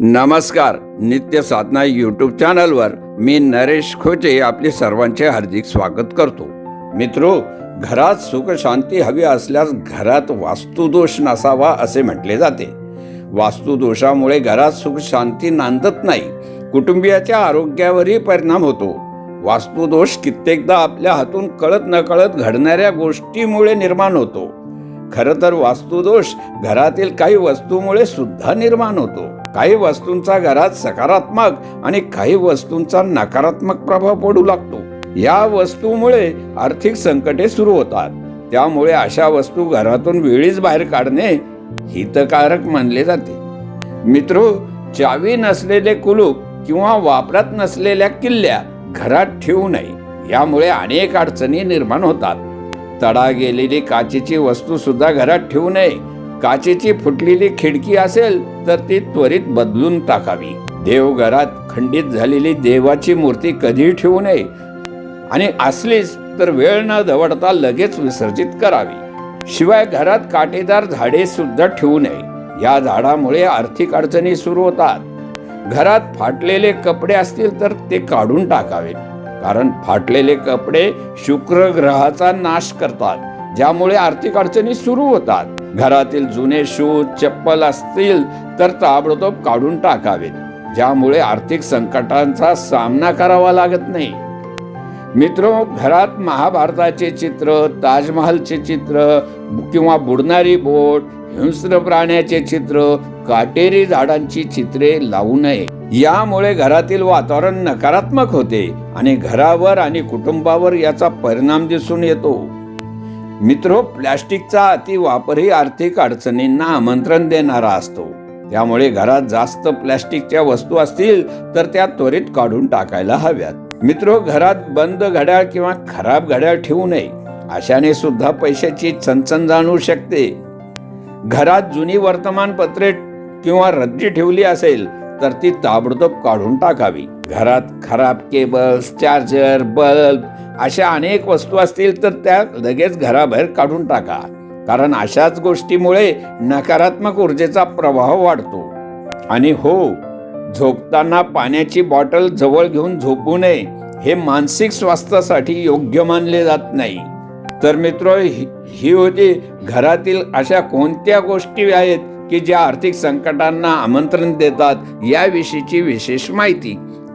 नमस्कार नित्य साधना यूट्यूब चॅनलवर मी नरेश खोचे आपले सर्वांचे हार्दिक स्वागत करतो. मित्रो घरात सुख शांती हवी असल्यास घरात वास्तुदोष नसावा असे म्हटले जाते. वास्तुदोषामुळे घरात सुख शांती नांदत नाही कुटुंबियाच्या आरोग्यावरही परिणाम होतो. वास्तुदोष कित्येकदा आपल्या हातून कळत नकळत घडणाऱ्या गोष्टीमुळे निर्माण होतो. खरं तर वास्तुदोष घरातील काही वस्तूमुळे सुद्धा निर्माण होतो. काही वस्तूंचा घरात सकारात्मक आणि काही वस्तूंचा नकारात्मक प्रभाव पडू लागतो. या वस्तूमुळे आर्थिक संकटे सुरू होतात. त्यामुळे अशा वस्तू घरातून वेळीच बाहेर काढणे हितकारक मानले जाते. मित्र चावी नसलेले कुलूप किंवा वापरत नसलेल्या किल्ल्या घरात ठेवू नये. यामुळे अनेक अडचणी निर्माण होतात. तडा गेलेली काचेची वस्तू सुद्धा घरात ठेवू नये. काचेची फुटलेली खिडकी असेल तर ती त्वरित बदलून टाकावी. देवघरात खंडित झालेली देवाची मूर्ती कधीही ठेवू नये. आणि असलीच तर वेळ न दवडता लगेच विसर्जित करावी. शिवाय घरात काटेदार झाडे सुद्धा ठेवू नये. या झाडामुळे आर्थिक अडचणी सुरू होतात. घरात फाटलेले कपडे असतील तर ते काढून टाकावे. कारण फाटलेले कपडे शुक्र ग्रहाचा नाश करतात ज्यामुळे आर्थिक अडचणी सुरू होतात. घरातील जुने शूज चप्पल असतील तर ताबडतोब काढून टाकावेत. ज्यामुळे आर्थिक संकटांचा सामना करावा लागत नाही. मित्र घरात महाभारताचे चित्र ताजमहालचे चित्र किंवा बुडणारी बोट हिंस्र प्राण्याचे चित्र काटेरी झाडांची चित्रे लावू नये. यामुळे घरातील वातावरण नकारात्मक होते आणि घरावर आणि कुटुंबावर याचा परिणाम दिसून येतो. मित्रो प्लॅस्टिकचा अतिवापरही आर्थिक अडचणींना आमंत्रण देणारा असतो. त्यामुळे घरात जास्त प्लॅस्टिकच्या वस्तू असतील तर त्या त्वरित काढून टाकायला हव्यात. मित्रो घरात बंद घड्याळ किंवा खराब घड्याळ ठेवू नये. अशाने सुद्धा पैशाची चणचण जाणवू शकते. घरात जुनी वर्तमानपत्रे किंवा रद्दी ठेवली असेल तर ती ताबडतोब काढून टाकावी. घरात खराब केबल्स चार्जर बल्ब अशा अनेक वस्तू असतील तर त्या लगेच घराबाहेर काढून टाका. कारण अशाच गोष्टीमुळे नकारात्मक ऊर्जेचा प्रभाव वाढतो. आणि हो झोपताना पाण्याची बॉटल जवळ घेऊन झोपू नये हे मानसिक स्वास्थ्यासाठी योग्य मानले जात नाही. तर मित्र ही ही होती घरातील अशा कोणत्या गोष्टी आहेत की ज्या आर्थिक संकटांना आमंत्रण देतात याविषयीची विशेष माहिती.